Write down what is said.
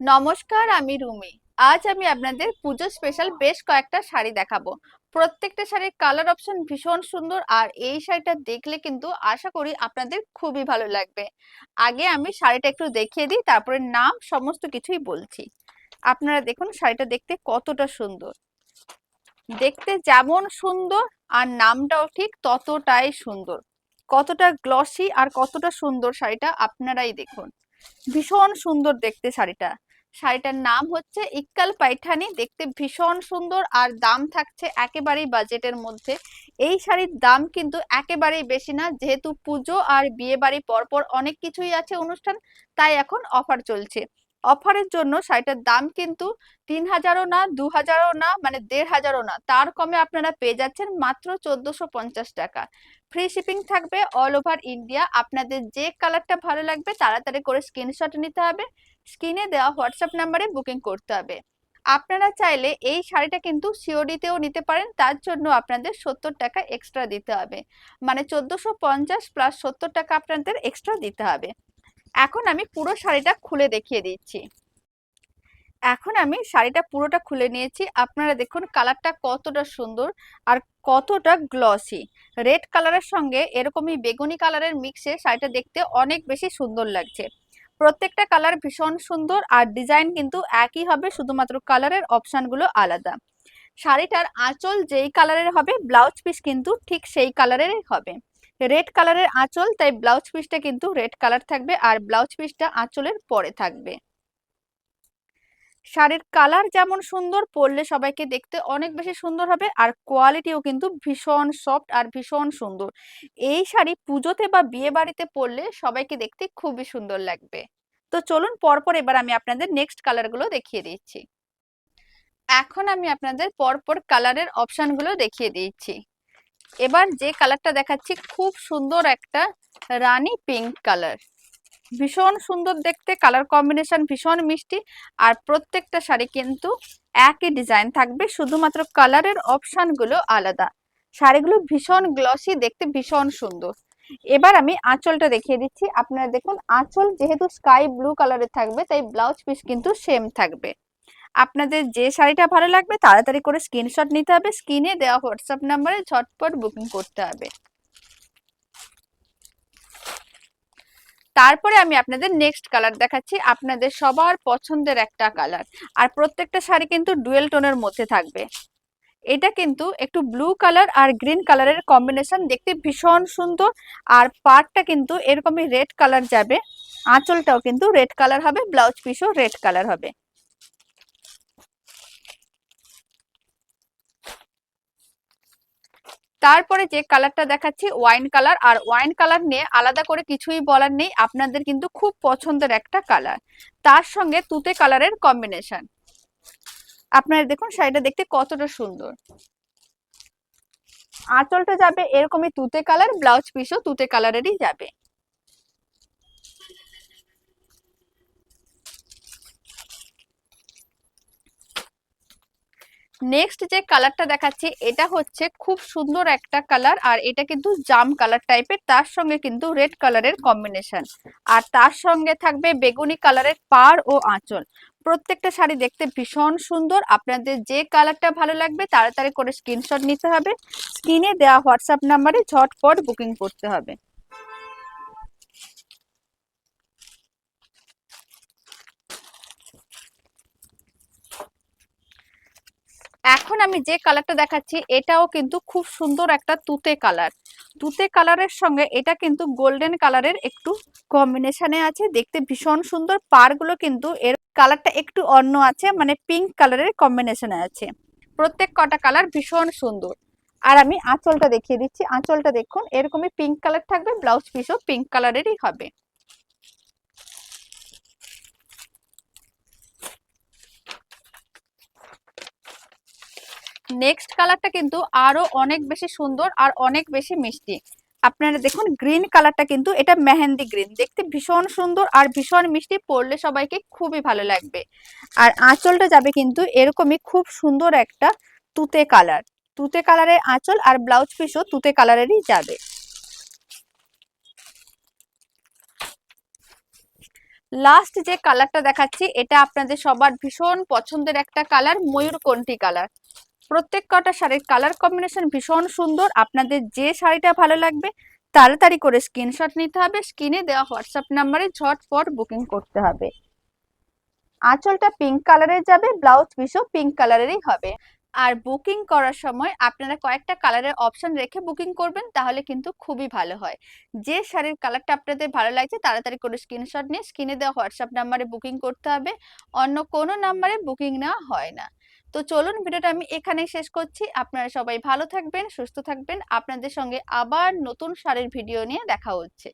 নমস্কার, আমি রুমি। আজ আমি আপনাদের পুজো স্পেশাল বেশ কয়েকটা শাড়ি দেখাবো। প্রত্যেকটা শাড়ির কালার অপশন ভীষণ সুন্দর আর এই শাড়িটা দেখলে কিন্তু আশা করি আপনাদের খুবই ভালো লাগবে। আগে আমি শাড়িটা একটু দেখিয়ে দিই, তারপরে নাম সমস্ত কিছুই বলছি। আপনারা দেখুন শাড়িটা দেখতে কতটা সুন্দর। দেখতে যেমন সুন্দর আর নামটাও ঠিক ততটাই সুন্দর। কতটা গ্লসি আর কতটা সুন্দর শাড়িটা আপনারাই দেখুন। ভীষণ সুন্দর দেখতে শাড়িটা। শাড়িটার নাম হচ্ছে ইকাল পাইঠানি দেখতে ভীষণ সুন্দর আর দাম থাকছে একেবারেই বাজেটের মধ্যে। এই শাড়ির দাম কিন্তু একেবারেই বেশি না, যেহেতু পুজো আর বিয়ে বাড়ি পরপর অনেক কিছুই আছে অনুষ্ঠান, তাই এখন অফার চলছে। অফারের জন্য শাড়িটার দাম কিন্তু তিন হাজারও না, দু হাজারও না মানে দেড় হাজারও না। তার কমে আপনারা পেয়ে যাচ্ছেন মাত্র চোদ্দশো পঞ্চাশ টাকা। ফ্রি শিপিং থাকবে অল ওভার ইন্ডিয়া আপনাদের যে কালারটা ভালো লাগবে তাড়াতাড়ি করে স্ক্রিনশট নিতে হবে। স্ক্রিনে দেওয়া হোয়াটসঅ্যাপ নাম্বারে বুকিং করতে হবে। আপনারা চাইলে এই শাড়িটা কিন্তু সিওডিতেও নিতে পারেন। তার জন্য আপনাদের সত্তর টাকা এক্সট্রা দিতে হবে। মানে চোদ্দশো পঞ্চাশ প্লাস সত্তর টাকা আপনাদের এক্সট্রা দিতে হবে। এখন আমি পুরো শাড়িটা খুলে দেখিয়ে দিচ্ছি। এখন আমি শাড়িটা পুরোটা খুলে নিয়েছি। আপনারা দেখুন কালারটা কতটা সুন্দর আর কতটা গ্লসি রেড কালারের সঙ্গে এরকমই বেগুনি কালারের মিক্সে শাড়িটা দেখতে অনেক বেশি সুন্দর লাগছে। প্রত্যেকটা কালার ভীষণ সুন্দর আর ডিজাইন কিন্তু একই হবে, শুধুমাত্র কালারের অপশানগুলো আলাদা। শাড়িটার আঁচল যেই কালারের হবে ব্লাউজ পিস কিন্তু ঠিক সেই কালারেরই হবে। রেড কালারের আঁচল, তাই ব্লাউজ পিসটা কিন্তু রেড কালার থাকবে আর ব্লাউজ পিসটা আঁচলের পরে থাকবে। শাড়ির কালার যেমন সুন্দর, পরলে সবাইকে দেখতে অনেক বেশি সুন্দর হবে আর কোয়ালিটিও কিন্তু ভীষণ সফট আর ভীষণ সুন্দর। এই শাড়ি পুজোতে বা বিয়ে বাড়িতে পরলে সবাইকে দেখতে খুবই সুন্দর লাগবে। তো চলুন পরপর এবার আমি আপনাদের নেক্সট কালারগুলো দেখিয়ে দিচ্ছি। এখন আমি আপনাদের পরপর কালারের অপশানগুলো দেখিয়ে দিচ্ছি। এবার যে কালারটা দেখাচ্ছি, খুব সুন্দর একটা রানী পিঙ্ক কালার ভীষণ সুন্দর দেখতে কালার কম্বিনেশন ভীষণ মিষ্টি, আর প্রত্যেকটা শাড়ি কিন্তু একই ডিজাইন থাকবে, শুধুমাত্র কালারের অপশানগুলো আলাদা। শাড়িগুলো ভীষণ গ্লসি দেখতে ভীষণ সুন্দর। এবার আমি আঁচলটা দেখিয়ে দিচ্ছি। আপনারা দেখুন, আঁচল যেহেতু স্কাই ব্লু কালারের থাকবে, তাই ব্লাউজ পিস কিন্তু সেম থাকবে। আপনাদের যে শাড়িটা ভালো লাগবে তাড়াতাড়ি করে স্ক্রিনশট নিতে হবে। স্ক্রিনে দেওয়া হোয়াটসঅ্যাপ নাম্বারে ঝটপট বুকিং করতে হবে। তারপরে আমি আপনাদের নেক্সট কালার দেখাচ্ছি। আপনাদের সবার পছন্দের একটা কালার। আর প্রত্যেকটা শাড়ি কিন্তু ডুয়েল টোনের মধ্যে থাকবে। এটা কিন্তু একটু ব্লু কালার আর গ্রিন কালারের কম্বিনেশন। দেখতে ভীষণ সুন্দর। আর পার্টটা কিন্তু এরকমই রেড কালার যাবে। আঁচলটাও কিন্তু রেড কালার হবে, ব্লাউজ পিসও রেড কালার হবে। তারপরে যে কালারটা দেখাচ্ছি ওয়াইন কালার আর ওয়াইন কালার নিয়ে আলাদা করে কিছুই বলার নেই, আপনাদের কিন্তু খুব পছন্দের একটা কালার তার সঙ্গে তুতে কালারের কম্বিনেশন আপনারা দেখুন, শাড়িটা দেখতে কতটা সুন্দর। আঁচলটা যাবে এরকমই তুতে কালার ব্লাউজ পিসও তুতে কালারেরই যাবে। নেক্সট যে কালারটা দেখাচ্ছি, এটা হচ্ছে খুব সুন্দর একটা কালার আর এটা কিন্তু জাম কালার টাইপের তার সঙ্গে কিন্তু রেড কালারের কম্বিনেশন আর তার সঙ্গে থাকবে বেগুনি কালারের পার ও আঁচল। প্রত্যেকটা শাড়ি দেখতে ভীষণ সুন্দর। আপনাদের যে কালারটা ভালো লাগবে, তাড়াতাড়ি করে স্ক্রিনশট নিতে হবে। স্ক্রিনে দেওয়া হোয়াটসঅ্যাপ নাম্বারে ঝটপট বুকিং করতে হবে। এখন আমি যে কালারটা দেখাচ্ছি, এটাও কিন্তু খুব সুন্দর একটা তুতে কালার তুতে কালারের সঙ্গে এটা কিন্তু গোল্ডেন কালারের একটু কম্বিনেশনে আছে। দেখতে ভীষণ সুন্দর। পারগুলো কিন্তু এর কালারটা একটু অন্য আছে মানে পিঙ্ক কালারের কম্বিনেশনে আছে। প্রত্যেক কটা কালার ভীষণ সুন্দর। আর আমি আঁচলটা দেখিয়ে দিচ্ছি। আঁচলটা দেখুন, এরকমই পিঙ্ক কালার থাকবে ব্লাউজ পিসও পিঙ্ক কালারেরই হবে। নেক্সট কালারটা কিন্তু আরও অনেক বেশি সুন্দর আর অনেক বেশি মিষ্টি। আপনারা দেখুন গ্রিন কালারটা কিন্তু এটা মেহেন্দি গ্রিন দেখতে ভীষণ সুন্দর আর ভীষণ মিষ্টি, পরলে সবাইকে খুবই ভালো লাগবে। আর আঁচলটা যাবে কিন্তু এরকমই খুব সুন্দর একটা তুতে কালার তুতে কালারের আঁচল আর ব্লাউজ পিসও তুতে কালারেরই যাবে। লাস্ট যে কালারটা দেখাচ্ছি, এটা আপনাদের সবার ভীষণ পছন্দের একটা কালার ময়ূরকণ্ঠী কালার প্রত্যেক কটা শাড়ির কালার কম্বিনেশন ভীষণ সুন্দর। আপনাদের যে শাড়িটা ভালো লাগবে, তাড়াতাড়ি করে স্ক্রিনশট নিতে হবে। স্ক্রিনে দেওয়া হোয়াটসঅ্যাপ নাম্বারে ঝটপট বুকিং করতে হবে। আঁচলটা পিঙ্ক কালারের যাবে ব্লাউজ পিসও পিঙ্ক কালারেরই হবে। আর বুকিং করার সময় আপনারা কয়েকটা কালারের অপশন রেখে বুকিং করবেন, তাহলে কিন্তু খুবই ভালো হয়। যে শাড়ির কালারটা আপনাদের ভালো লাগছে, তাড়াতাড়ি করে স্ক্রিনশট নিয়ে স্ক্রিনে দেওয়া হোয়াটসঅ্যাপ নাম্বারে বুকিং করতে হবে। অন্য কোনো নাম্বারে বুকিং নেওয়া হয় না। তো চলুন ভিডিওটা আমি এখানেই শেষ করছি। আপনারা সবাই ভালো থাকবেন, সুস্থ থাকবেন। আপনাদের সঙ্গে আবার নতুন সারের ভিডিও নিয়ে দেখা হচ্ছে।